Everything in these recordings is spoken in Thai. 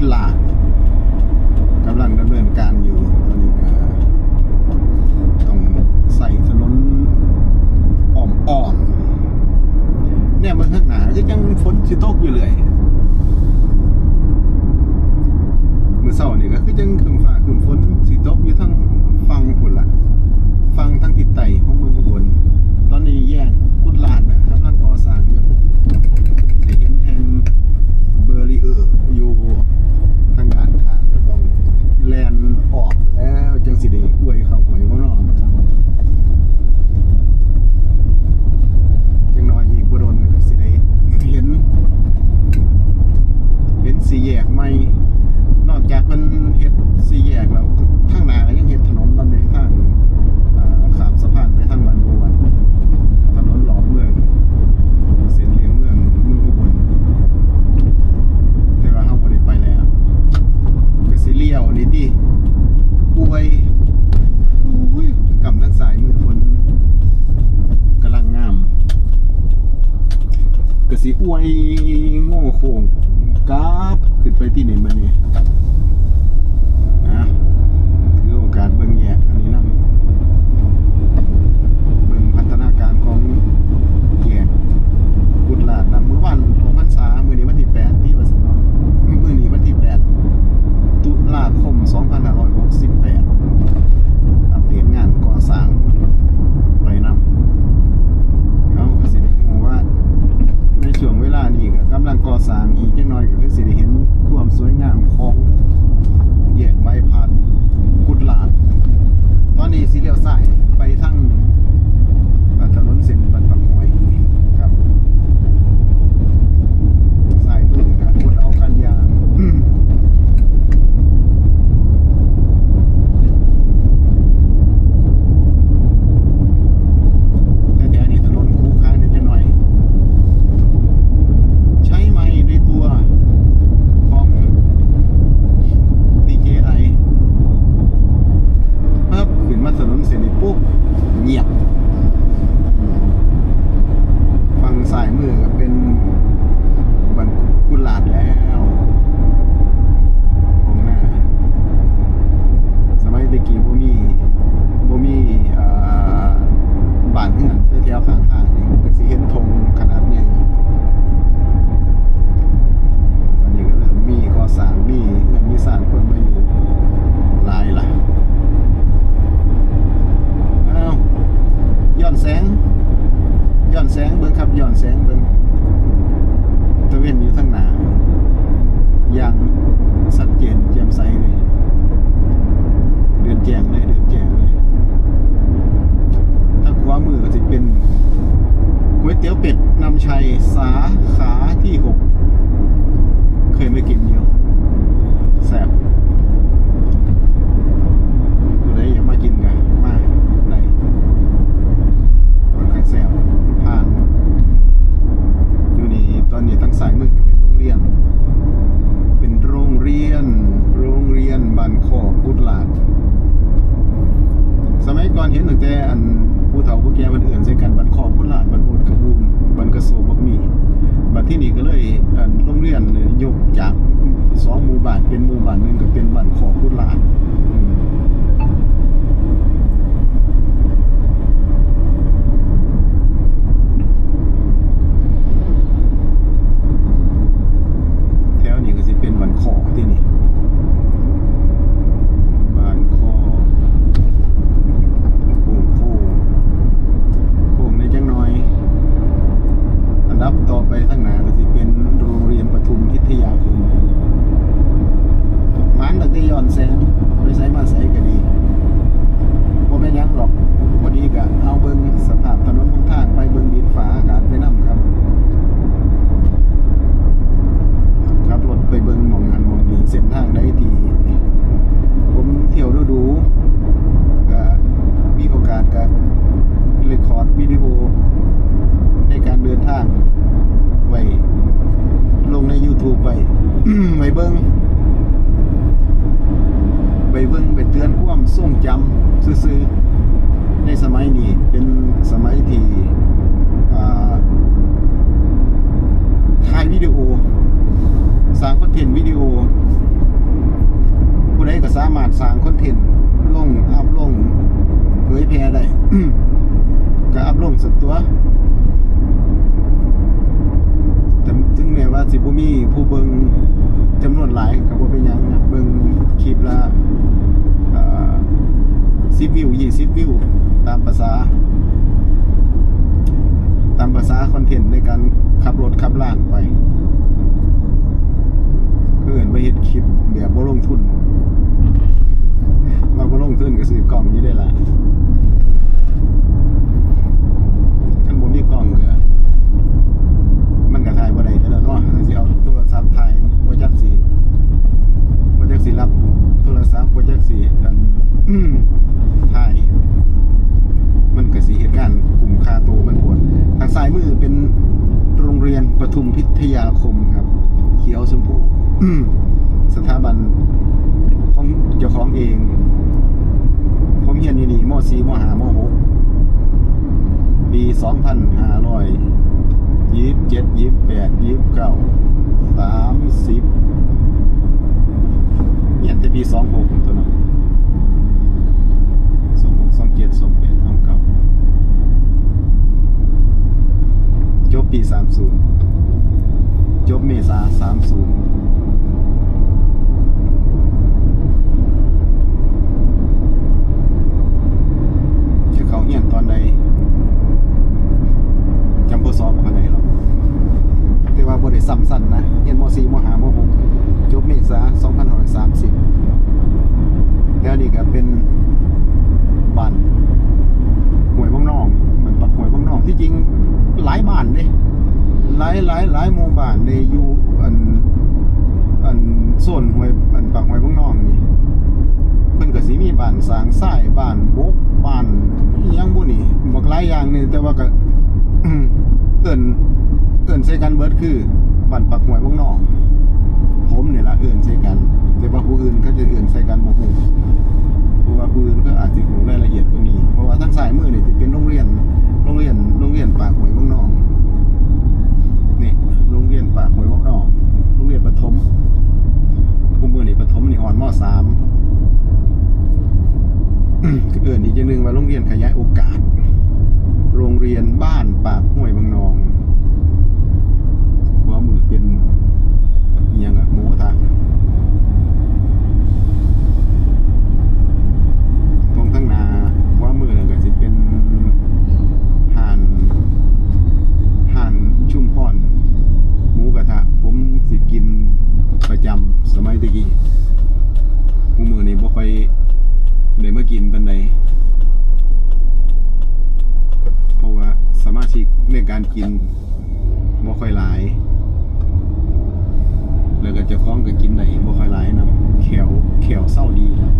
lá. bye เบิ้งไปเบิ้งไปเตือนความทรงจำซื่อๆในสมัยนี้เป็นสมัยที่ถ่ายวิดีโอ สร้างคอนเทนต์วิดีโอ ผู้ใดก็สามารถสร้างคอนเทนต์ลงอัพลงเผยแพร่ได้ก็อัพลงสุดตัวแต่ถึงแม้ว่าสิบุมีผู้เบิง จำนวนหลายกับว่าเป็นยังนะเบิ่งคลิปละซิบวิวยี่ซิบวิว ตามภาษา ตามภาษาคอนเทนต์ในการขับรถขับลากไปเพื่อนไปเห็นคลิปแบบว่าลงทุน เราว่าลงทุนก็ซื้กล่องนี้ได้ละ ทุมพิทยาคมครับ เขียวชมพูสถาบันของเจ้าของเอง ผมเฮียนอยู่นี่มอสีมอหามอหกปีสองพันห้าร้อยยี่สิบเจ็ดยี่สิบแปดยี่สิบเก้าสามสิบเนี่ยแต่ปีสองหกตัวนั้นสองหกสองเจ็ดสองแปดสองเก้าจบปีสามศูนย์ จบเมษา30 หลายหลายหลายหมู่บ้านเด้อยู่อันอันโซนหวยอันปักหวยบางน้องนี่เพิ่นก็สิมีบ้านสร้างทรายบ้านบกบ้านอิหยังบุนี่บักหลายอย่างนี่แต่ว่าก็เอิ้นเอิ้นใส่กันเบิดคือบ้านปักหวยบางน้องผมนี่ล่ะเอิ้นใส่กัน แต่ว่าผู้อื่นเขาจะเอิ้นใส่กันบ่ฮู้เพราะว่าผู้อื่นก็อาจสิรู้รายละเอียดกว่านี้เพราะว่าทางซ้ายมือนี่สิเป็นโรงเรียนโรงเรียนโรงเรียนปากหวยบาง โรงเรียนปากหวยวังนองโรงเรียนประถมกูมือนี่ประถมนี่ฮอนมอสามเอื่นอีกอย่างหนึ่งว่าโรงเรียนขยายโอกาส โรงเรียนบ้านปากห้วยบางนองหัวมือเป็นเอียงอะหมูกระทะตรงทั้งหนาหัวมือนั่นก็สิเป็นห่านห่านชุ่มพอนหมูกระทะ ผมสิกินประจำสมัยตะกี้ผู้มือนี่บ่ค่อย เดี๋ยวมากินปันใดเพราะว่าสมาชิกในการกินบ่ค่อยหลาย แล้วก็เจะคล้าของก็กินได้บ่ค่อยหลายนำแขวแขวเศร้าดีนะ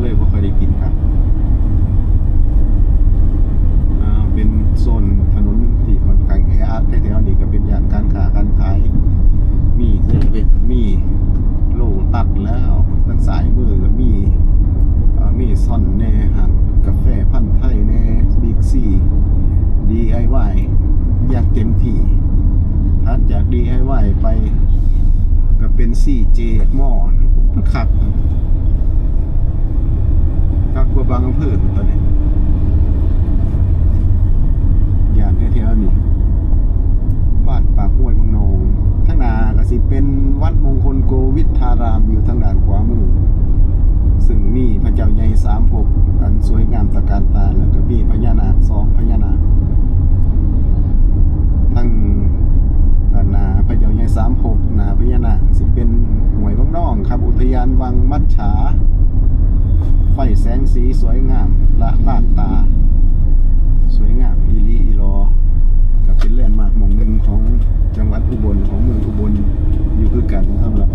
เลยบ่ค่อยได้กินครับอ่าเป็นโซนถนนที่ค่อนข้างแออัดแถวๆนี้ก็เป็นย่านการค้าการขาย มีเซเว่นมีโลตัดแล้วทางสายมือก็มีมีซ่อนแน่หันกาแฟพันธุ์ไทยแน่บิ๊กซี DIY อยางเต็มที่ถัดจาก DIY ไป ก็เป็น CJ หม้อคักคักกว่าบางอำเภอตอนนี้ย่านแถวๆนี้บ้านปากห้วยบางนองทางนาก็สิเป็นวัดมงคลโกวิทธารามอยู่ทางด้านขวามือ ซึ่งมีพระเจ้าใหญ่สามภพอันสวยงามตะการตาแล้วก็มีพญานาคสองพญานาคทั้งนนาพระเจ้าใหญ่สามภพนาพญานาค มัดฉา ไฟแสงสีสวยงาม ละลานตา สวยงามอีลีอีรอ กับเป็นแลนด์มาร์คหมองหนึ่งของจังหวัดอุบลของเมืองอุบลอยู่คือกันสำหรับ